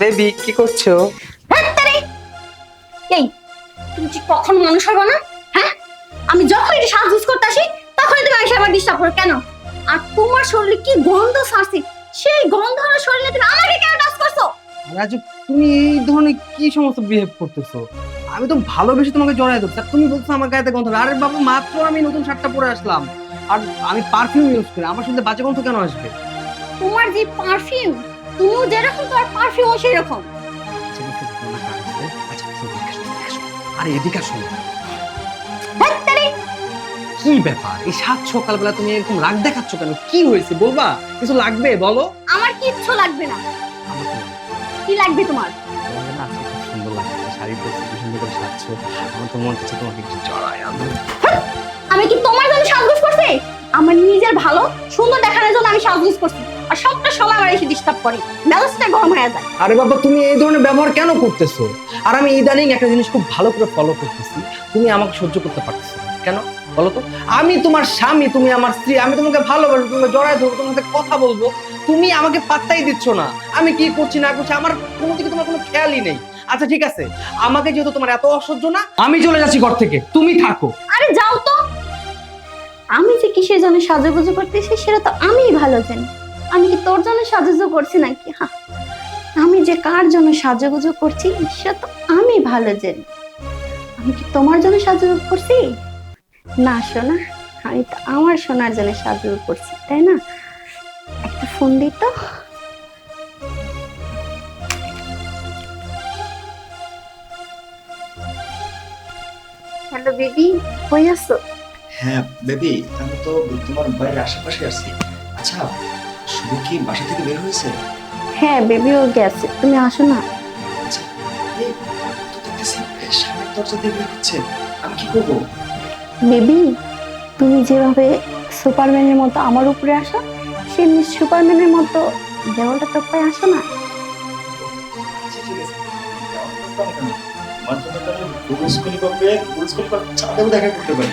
Baby কি করছ? এই তুমি কি কখন মানুষ হবে না? হ্যাঁ? আমি যখন এটা সাজুজ করতে আসি তখনই তুমি এসে আবার ডিস্টার্ব করো। কেন? আর তোমার শরীরে কি গন্ধ ছাড়ছে? সেই গন্ধ আমার শরীরে তুমি আমাকে কেন টাচ করছ? রাজু তুমি এই ধরনের কি সমস্ত বিহেভ করতেছো? আমি তো ভালোবেসে তোমাকে জড়াই ধরছি। আর তুমি বলছো আমার গায়েতে গন্ধ আরে বাবু মাত্র আমি নতুন শার্টটা পরে আসলাম। আর আমি পারফিউম ইউজ করি। আমার সাথে বাজে গন্ধ কেন আসবে? তোমার যে পারফিউম যেরকম তোমার পারফিউমও সেই রকম আচ্ছা, শোনো। আরে এদিকে আসো কি ব্যাপার? এই সাত সকালবেলা তুমি এরকম রাগ দেখাচ্ছ কেন? কি হয়েছে? বলবা? কিছু লাগবে? বলো। আমার কিচ্ছু লাগবে না। কি লাগবে তোমার? তোমাকে না আজকে খুব সুন্দর লাগছে। শাড়ি পরছো কি সুন্দর করে সাজছো। আমার তো মন হচ্ছে তোমাকে একটু জড়াই আমি আমি কি তোমার জন্য সাজগোজ করছি? আমার নিজের ভালো সুন্দর জন্য আমি সাজগোজ করছি। আর সবটা সময় আমার এসে ডিস্টার্ব করে। মেজাজটা গরম হয়ে যায়। আরে বাবা তুমি এই ধরনের ব্যবহার কেন করতেছো? আর আমি ইদানিং একটা জিনিস খুব ভালো করে ফলো করতেছি। তুমি আমাকে সহ্য করতে পারতেছো না। কেন? বলো তো। আমি তোমার স্বামী তুমি আমার স্ত্রী আমি তোমাকে ভালোবাসবো তোমাকে জড়াই ধরবো তোমার সাথে কথা বলব। তুমি আমাকে পাত্তাই দিচ্ছ না। আমি কি করছি না করছি আমার কোনো দিকে তোমার কোনো খেয়ালই নেই। আচ্ছা ঠিক আছে। আমাকে যেহেতু তোমার এত অসহ্য না আমি চলে যাচ্ছি ঘর থেকে। তুমি থাকো। আরে যাও তো। আমি যে কিসের জন্য সাজুগুজু করতেছি সেটা তো আমিই ভালো জানি। আমি কি তোর জন্য সাজুগুজু করছি নাকি? হ্যাঁ। আমি যে কার জন্য সাজুগুজু করছি সেটা তো আমি ভালো জানি। আমি কি তোমার জন্য সাজুগুজু করছি? না শোনা আমি তো আমার সোনার জন্য সাজুগুজু করছি, তাই না? একটা ফোন দিত হ্যালো, বেবি, কই আছো? হ্যাঁ বেবি আমি তো তোমার বাড়ির আশেপাশে আছি। আচ্ছা শুভ কি বাসা থেকে বের হয়েছে? হ্যাঁ বেবিও গেছে। তুমি আসো না। আচ্ছা এই তো দেখতেছি সামনের দরজা দিয়ে বের হচ্ছে। আমি কি করব? বেবি তুমি যেভাবে সুপারম্যানের মতো আমার উপরে আসো সেমনি সুপারম্যানের মতো দেওয়ালটা তো পায়ে আসো না। আচ্ছা আমার জন্য তো আমি বুলস কলিপাবে বুলস কলিপাব ছাদেও দেখা করতে পারি।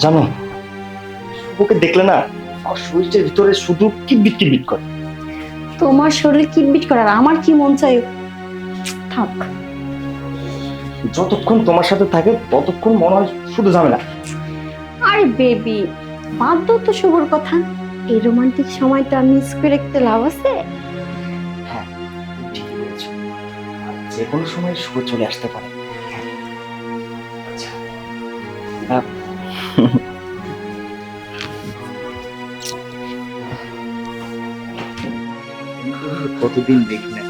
জানো? শুভকে দেখলে না আমার শরীরের ভিতরে শুধু কিবিট কিবিট করে। তোমার শরীর কিটবিট আর আমার কি মন চাই? থাক। যতক্ষণ তোমার সাথে থাকে ততক্ষণ মনে হয় শুধু ঝামেলা। আরে বেবি বাদ দাও তো শুভর কথা। এই রোমান্টিক সময়টা মিস করে রাখতে লাভ আছে? হ্যাঁ ঠিকই বলেছ। যে কোনো সময় শুভ চলে আসতে পারে। হ্যাঁ। আচ্ছা। কতদিন দেখি না।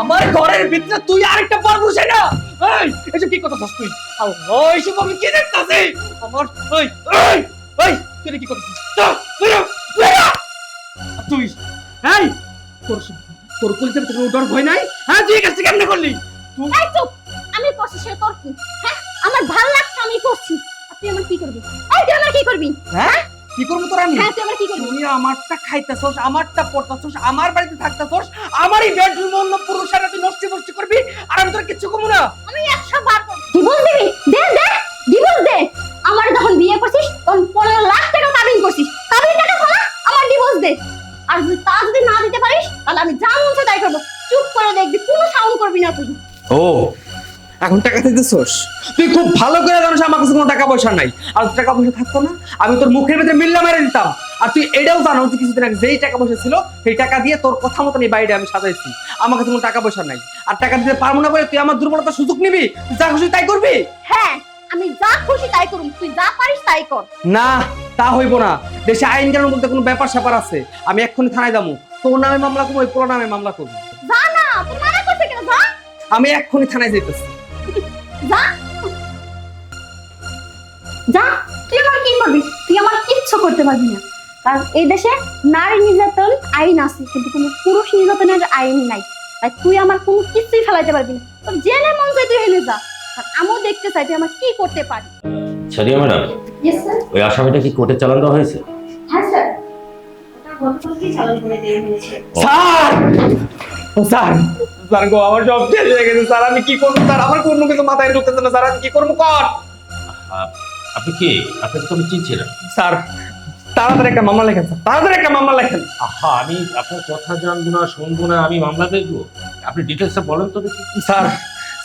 আমার ঘরের ভিতরে তুই আরেকটা পর বসে না। কি কথা তুই? আমার তুই কি। আর তুই, এই তোর তোর পুলিশের ডর ভয় নাই? হ্যাঁ তুই কাজটা কেমনে করলি? তুই এই চুপ! আমি করছি সে তোর কি হ্যাঁ? আমার ভালো লাগছে আমি করছি। তুই আমার কি করবি? এই তুই আমার কি করবি? হ্যাঁ? কি করব তোর আমি? হ্যাঁ তুই আমার কি করবি? তুই আমারটা খাইতেছস আমারটা পড়তেছস আমার বাড়িতে থাকতেছস আমারই বেডরুম অন্য পুরুষেরা তুই নষ্ট করবি আর আমি তোর কিচ্ছু কমু না। আমি একশো বার তুই ও। এখন টাকা দিতেছস? তুই খুব ভালো করে জানিস আমার কাছে কোনো টাকা পয়সা নাই। আর টাকা পয়সা থাকতো না আমি তোর মুখের ভিতরে মিল্লা মেরে দিতাম। আর তুই এটাও জানো যে কিছুদিন আগে যেই টাকা পয়সা ছিল সেই টাকা দিয়ে তোর কথা এই বাড়িটা আমি সাজাইছি। আমার কাছে কোনো টাকা পয়সা নাই। আর টাকা দিতে পারব না বলে তুই আমার দুর্বলতার সুযোগ নিবি? তুই যা খুশি তাই করবি? হ্যাঁ আমি যা খুশি তাই করুম। তুই যা পারিস তাই কর। না তা হইব না। দেশে আইন কানুন বলতে কোনো ব্যাপার স্যাপার আছে। আমি এক্ষুনি থানায় যাব। তোর নামে মামলা করব ওই পোলা নামে মামলা করব। যা না তুই মানা আমি এক্ষুনি থানায় যেতেছি যা। যা। তুই আমার কি করবি? তুই আমার কিচ্ছু করতে পারবি না। কারণ এই দেশে নারী নির্যাতন আইন আছে কিন্তু কোনো পুরুষ নির্যাতনের আইন নাই। তাই তুই আমার কোনো কিছুই ফেলাইতে পারবি না। তোর জেনে মন চাই তুই হেলে যা। আর আমিও দেখতে চাই তুই আমার কি করতে পারি সাদিয়া ম্যাডাম। ওই আসামিটা কি কোর্টে চালান দেওয়া হয়েছে? হ্যাঁ স্যার ওটা গতকালকেই চালু করে দিয়ে হয়েছে। স্যার! স্যার স্যার গো আমার সব শেষ হয়ে গেছে স্যার আমি কি করব? স্যার আমার কোনো কিছু মাথায় ঢুকতেছে না স্যার আমি কি করব? কর। আপনি কে? আপনাকে তো আমি চিনছি না। স্যার তাড়াতাড়ি একটা মামলা লেখেন স্যার তাড়াতাড়ি একটা মামলা লেখেন। আহা আমি আপনার কথা জানব না শুনব না আমি মামলা দেখব। আপনি ডিটেলসটা বলেন তো দেখি। স্যার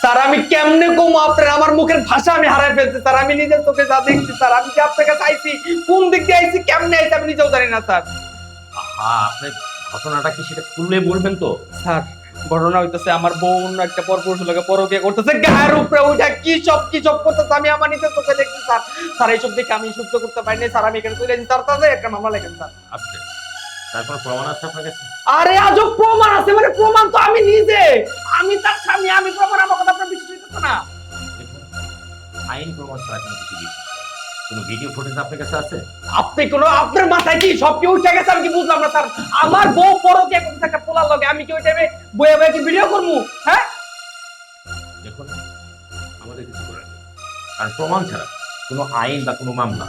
স্যার আমি কেমনে কমো আপনার আমার মুখের ভাষা আমি হারাই ফেলছি স্যার আমি নিজের চোখে যা দেখছি স্যার আমি যে আপনার কাছে আইছি? কোন দিক দিয়ে আইছি? কেমনে আইছি? আমি নিজেও জানি না স্যার। আহা আপনি ঘটনাটা কি সেটা খুললে বলবেন তো? স্যার ঘটনা হইতেছে আমার বউ অন্য একটা পরপুরুষ লোকে পরকিয়া করতেছে। গায়ের উপরে ওইটা কি সব কি সব করতেছে আমি আমার নিজের চোখে দেখছি স্যার। স্যার এইসব দেখে আমি সহ্য করতে পারিনি স্যার। আমি এখানে চলে যাচ্ছি স্যার। তাদের একটা মামলা লেখেন স্যার। আপনি তারপর প্রমাণ আছে আপনার কাছে? আরে আজব প্রমাণ আছে মানে প্রমাণ তো আমি নিজে। আমি তার স্বামী আমি প্রমাণ আমার কথা আপনার বিশ্বাস হইতেছে না। আইন প্রমাণ ছাড়া কোনো কিছু। কোনো ভিডিও ফুটেজ আপনার কাছে আছে? আপনি কোনো আপনার মাথায় কি সব কি উঠে গেছে? আমি কি বুঝলাম না স্যার? আমার বউ পরকিয়া করতেছে একটা পোলার লগে আমি কি ওই টাইমে বয়ে বয়ে কি ভিডিও করব? হ্যাঁ? দেখুন আমাদের কিছু করার নেই। কারণ প্রমাণ ছাড়া কোনো আইন বা কোনো মামলা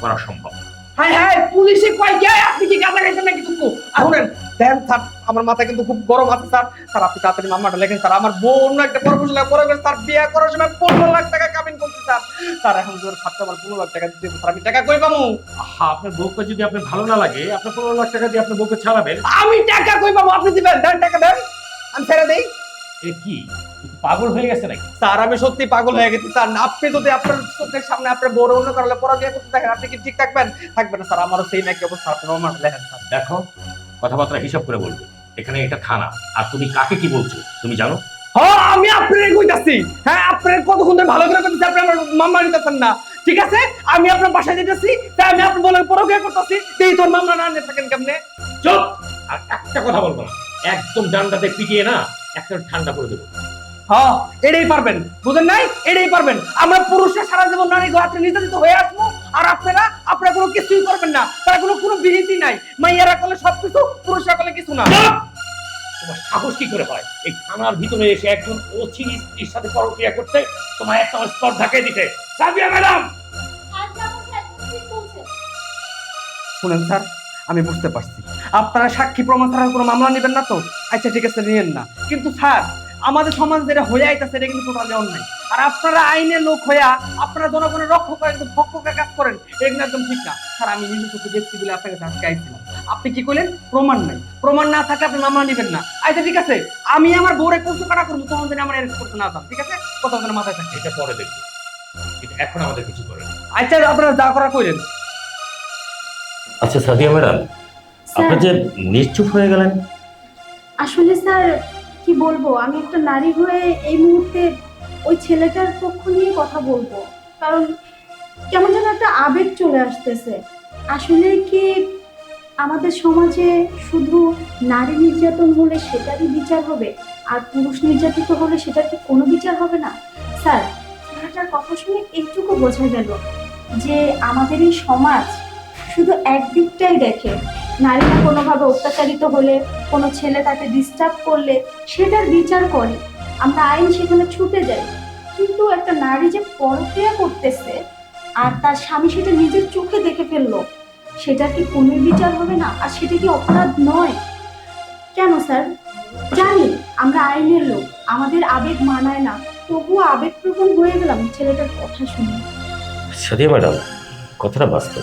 করা সম্ভব হ্যাঁ হ্যাঁ পুলিশে কয় গিয়ে আপনি কি গাঁজা খাইছেন নাকি তুমি এখন দেন স্যার আমার মাথা কিন্তু খুব গরম আছে স্যার স্যার আপনি তাড়াতাড়ি মামলাটা লেখেন স্যার আমার বোন অন্য একটা পরপুরুষ লাগে পরে স্যার বিয়ে করার সময় পনেরো লাখ টাকা কামিন করছি স্যার স্যার এখন জোর থাকতে আমার পনেরো লাখ টাকা দিতে স্যার আমি টাকা কই পাবো? আহা আপনার বউকে যদি আপনার ভালো না লাগে আপনি পনেরো লাখ টাকা দিয়ে আপনার বউকে ছাড়াবেন? আমি টাকা কই পাবো? আপনি দিবেন দেন টাকা দেন। আমি ছেড়ে দেই। এ কি? পাগল হয়ে গেছে নাকি? স্যার আমি সত্যি পাগল হয়ে গেছি স্যার আপনি যদি আপনার চোখের সামনে আপনার বড় অন্য কারণে পড়া দিয়ে করতে থাকেন আপনি কি ঠিক থাকবেন? থাকবেন স্যার আমারও সেই নাকি অবস্থা আপনি আমার লেখেন স্যার দেখো কথাবার্তা হিসাব করে বলবে। এখানে এটা থানা। আর তুমি কাকে কি বলছো তুমি জানো? হ্যাঁ আমি আপনার কইতাছি। হ্যাঁ আপনার কতক্ষণ ধরে ভালো করে কইতাছি আপনি আমার মামলা নিতেছেন না। ঠিক আছে? আমি আপনার বাসায় যেতেছি তাই আমি আপনার বলে পরকিয়া করতেছি? তোর মামলা না নিয়ে থাকেন কেমনে? চুপ! আর একটা কথা বলব না। একদম ডান্ডাতে পিটিয়ে না একটা ঠান্ডা করে দেবো। হ্যাঁ এটাই পারবেন। বুঝেন নাই? এটাই পারবেন। আমরা পুরুষরা সারা জীবন নারী ঘাটে নির্যাতিত হয়ে আসব। আর আপনারা আপনারা কোনো কিছুই করবেন না। তারা কোনো কোনো বিরতি নাই। মাইয়ারা করলে সবকিছু পুরুষরা করলে কিছু না! তোমার সাহস কি করে হয়? এই থানার ভিতরে এসে একজন অচিন স্ত্রীর সাথে পরক্রিয়া করতে তোমার একটা স্পর্ধাকে দিতে। সাবিয়া ম্যাডাম! শুনেন স্যার আমি বুঝতে পারছি। আপনারা সাক্ষী প্রমাণ ছাড়া কোনো মামলা নেবেন না তো? আচ্ছা ঠিক আছে নিয়েন না। কিন্তু স্যার আমাদের সমাজ যেটা হয়ে আইতাছে এটা কিন্তু টোটালি অন্যায়। আর আপনারা আইনের লোক হইয়া আপনারা জনগণের রক্ষক একদম ভক্ষকের কাজ করেন এগুলো একদম ঠিক না। স্যার আমি নিজে চোখে দেখছি বলে আপনার কাছে আজকে আইছিলাম। আপনি কি করলেন প্রমাণ নাই। প্রমাণ না থাকলে আপনি মামলা নেবেন না। আচ্ছা ঠিক আছে। আমি আমার বউরে কচু কাটা করব তখন যেন আমার অ্যারেস্ট করতে না যান ঠিক আছে? কথা যেন মাথায় থাকে। এটা পরে দেখব। এখন আমাদের কিছু করে না। আচ্ছা আপনারা যা করা করেন আচ্ছা সাদিয়া ম্যাডাম আপনি যে নিশ্চুপ হয়ে গেলেন? আসলে স্যার কি বলব? আমি একটা নারী হয়ে এই মুহূর্তে ওই ছেলেটার পক্ষ নিয়ে কথা বলব। কারণ কেমন যেন একটা আবেগ চলে আসতেছে। আসলে কি আমাদের সমাজে শুধু নারী নির্যাতন হলে সেটারই বিচার হবে, আর পুরুষ নির্যাতিত হলে সেটার কি কোনো বিচার হবে না? স্যার, ছেলেটার কথা শুনে এইটুকু বোঝা গেল যে আমাদের এই সমাজ শুধু একদিকটাই দেখে। নারীরা কোনোভাবে অত্যাচারিত হলে, কোনো ছেলে তাকে ডিস্টার্ব করলে সেটার বিচার করে। আমরা আইন সেখানে ছুটে যাই। কিন্তু একটা নারী যে পরক্রিয়া করতেছে আর তার স্বামী সেটা নিজের চোখে দেখে ফেলল সেটা কি কোনো বিচার হবে না? আর সেটা কি অপরাধ নয়? কেন স্যার? জানি আমরা আইনের লোক আমাদের আবেগ মানায় না। তবুও আবেগপ্রবণ হয়ে গেলাম ছেলেটার কথা শুনে। সাদিয়া ম্যাডাম কথাটা বাস্তব।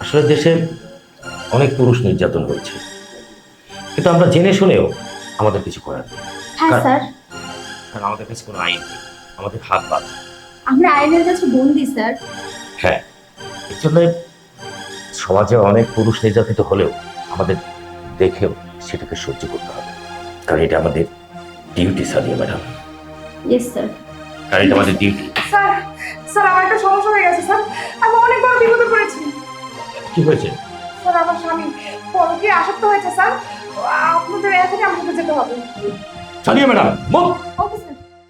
আসলে দেশে অনেক পুরুষ নির্যাতন হয়েছে। কিন্তু আমরা জেনে শুনেও আমাদের কিছু করার নেই। হ্যাঁ স্যার। কারণ আমাদের কাছে কোনো আইন নেই। আমাদের হাত বাঁধা। আমরা আইনের কাছে বন্দি স্যার। হ্যাঁ। এর জন্য সমাজে অনেক পুরুষ নির্যাতিত হলেও আমাদের দেখেও সেটাকে সহ্য করতে হবে। কারণ এটা আমাদের duty Sadia madam. Yes sir কারণ এটা আমাদের ডিউটি স্যার স্যার আমার একটা সমস্যা হয়ে গেছে স্যার। আমি অনেক বড় বিপদে পড়েছি। কি হয়েছে? স্যার আমার স্বামী পরকে আসক্ত হয়েছে স্যার। ও হবে। चलिए मैडम मुक्त